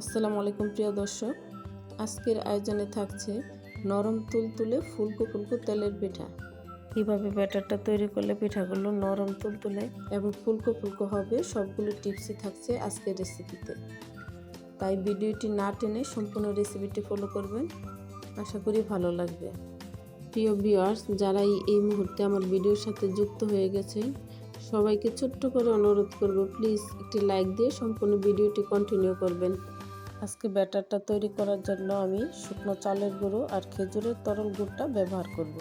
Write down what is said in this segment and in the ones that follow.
আসসালামু আলাইকুম প্রিয় দর্শক আজকের আয়োজনে থাকছে নরম তুলতুলে ফুলকো ফুলকো তেলের পিঠা। কীভাবে ব্যাটারটা তৈরি করলে পিঠাগুলো নরম তুল তুলে এবং ফুলকো ফুলকো হবে সবগুলো টিপসই থাকছে আজকের রেসিপিতে তাই ভিডিওটি না টেনে সম্পূর্ণ রেসিপিটি ফলো করবেন। আশা করি ভালো লাগবে। প্রিয় ভিউয়ার্স যারা এই মুহূর্তে আমার ভিডিওর সাথে যুক্ত হয়ে গেছেন সবাইকে ছোট্ট করে অনুরোধ করব প্লিজ একটি লাইক দিয়ে সম্পূর্ণ ভিডিওটি কন্টিনিউ করবেন। আজকে ব্যাটারটা তৈরি করার জন্য আমি শুকনো চালের গুঁড়ো আর খেজুরের তরল গুড়টা ব্যবহার করব।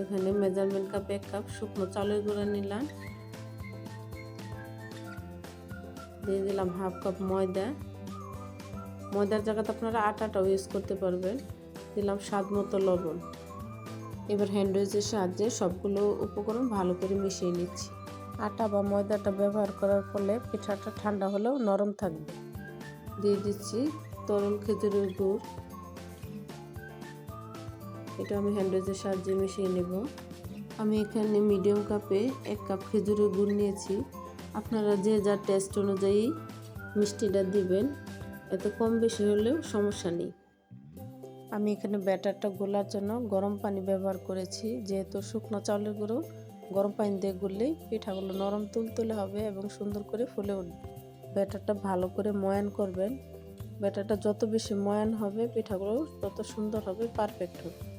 এখানে মেজারমেন্ট কাপ, এক কাপ শুকনো চালের গুঁড়ো নিলাম। দিয়ে দিলাম হাফ কাপ ময়দা। ময়দার জায়গাতে আপনারা আটাটাও ইউজ করতে পারবেন। দিলাম স্বাদ মতো লবণ। এবার হ্যান্ডউইচের সাহায্যে সবগুলো উপকরণ ভালো করে মিশিয়ে নিচ্ছি। আটা বা ময়দাটা ব্যবহার করার ফলে পিঠাটা ঠান্ডা হলেও নরম থাকবে। দিয়ে দিচ্ছি তরল খেজুরের গুড়। এটা আমি হ্যান্ডউইচের সাহায্যে মিশিয়ে নেব। আমি এখানে মিডিয়াম কাপে এক কাপ খেজুরের গুড় নিয়েছি। আপনারা যে যার টেস্ট অনুযায়ী মিষ্টিটা দিবেন, এতে কম বেশি হলেও সমস্যা নেই। আমি এখানে ব্যাটারটা গোলার জন্য গরম পানি ব্যবহার করেছি, যেহেতু শুকনো চাউলের গুঁড়ো। গরম পানি দিয়ে গুললেই পিঠাগুলো নরম তুলতুলে হবে এবং সুন্দর করে ফুলে উঠবে। ব্যাটারটা ভালো করে ময়ান করবেন। ব্যাটারটা যত বেশি ময়ান হবে, পিঠাগুলো তত সুন্দর হবে পারফেক্ট হবে।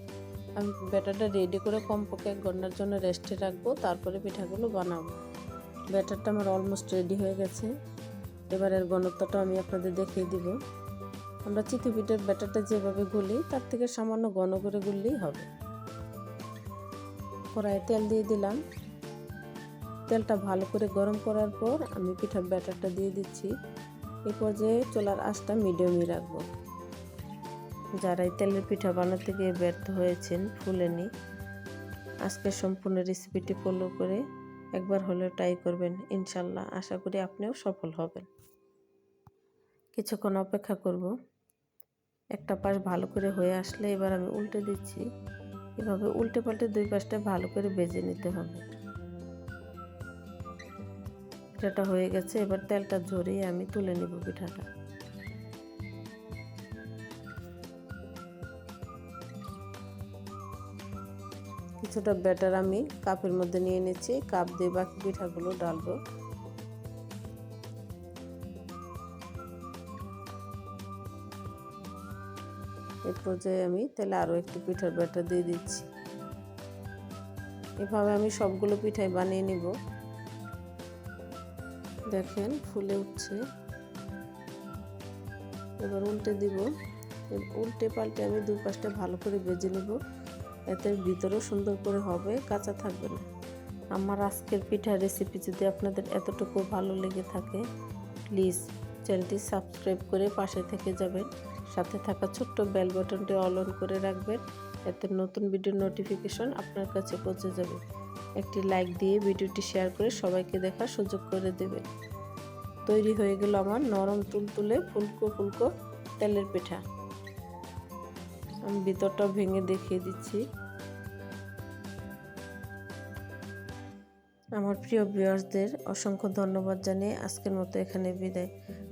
আমি ব্যাটারটা রেডি করে কমপক্ষে এক ঘণ্টার জন্য রেস্টে রাখব, তারপরে পিঠাগুলো বানাবো। ব্যাটারটা আমার অলমোস্ট রেডি হয়ে গেছে। এবারের ঘনত্বটা আমি আপনাদের দেখিয়ে দিব। আমরা চিতই পিঠের ব্যাটারটা যেভাবে গুলি, তার থেকে সামান্য ঘন করে গুললেই হবে। কড়াইয়ে তেল দিয়ে দিলাম। তেলটা ভালো করে গরম করার পর আমি পিঠার ব্যাটারটা দিয়ে দিচ্ছি। এই পর্যায়ে চোলার আঁচটা মিডিয়ামই রাখব। যারা এই তেলের পিঠা বানাতে গিয়ে ব্যর্থ হয়েছেন, ফুলেনি আজকে সম্পূর্ণ রেসিপিটি ফলো করে একবার হলেও ট্রাই করবেন। ইনশাল্লাহ আশা করি আপনিও সফল হবেন। কিছুক্ষণ অপেক্ষা করব। একটা পাশ ভালো করে হয়ে আসলে এবার আমি উল্টে দিচ্ছি। এভাবে উল্টে পাল্টে দুই পাশটা ভালো করে বেজে নিতে হবে। পিঠাটা হয়ে গেছে, এবার তেলটা ঝরিয়ে আমি তুলে নেব পিঠাটা। কিছুটা ব্যাটার আমি কাপের মধ্যে নিয়ে নিচ্ছি, কাপ দিয়ে বাকি পিঠাগুলো ডালবো। এর পর্যায়ে আমি তাহলে আরও একটু পিঠার ব্যাটার দিয়ে দিচ্ছি। এভাবে আমি সবগুলো পিঠাই বানিয়ে নিব। দেখেন, ফুলে উঠছে। এবার উল্টে দিব। উল্টে পাল্টে আমি দুই পাশটা ভালো করে বেজে নেব। এতে ভিতরেও সুন্দর করে হবে, কাঁচা থাকবে না। আমার আজকের পিঠা রেসিপি যদি আপনাদের এতটুকু ভালো লেগে থাকে প্লিজ চ্যানেলটি সাবস্ক্রাইব করে পাশে থেকে যাবেন। সাথে থাকা ছোট্ট বেল বাটনটি অল অন করে রাখবেন। এতে নতুন ভিডিওর নোটিফিকেশন আপনার কাছে পৌঁছে যাবে। একটি লাইক দিয়ে ভিডিওটি শেয়ার করে সবাইকে দেখার সুযোগ করে দেবেন তৈরি হয়ে গেল আমার নরম তুলতুলে ফুলকো ফুলকো তেলের পিঠা। আমি ভিতরটা ভেঙে দেখিয়ে দিচ্ছি। আমার প্রিয় ভিউয়ার্সদের অসংখ্য ধন্যবাদ জানিয়ে আজকের মতো এখানে বিদায়।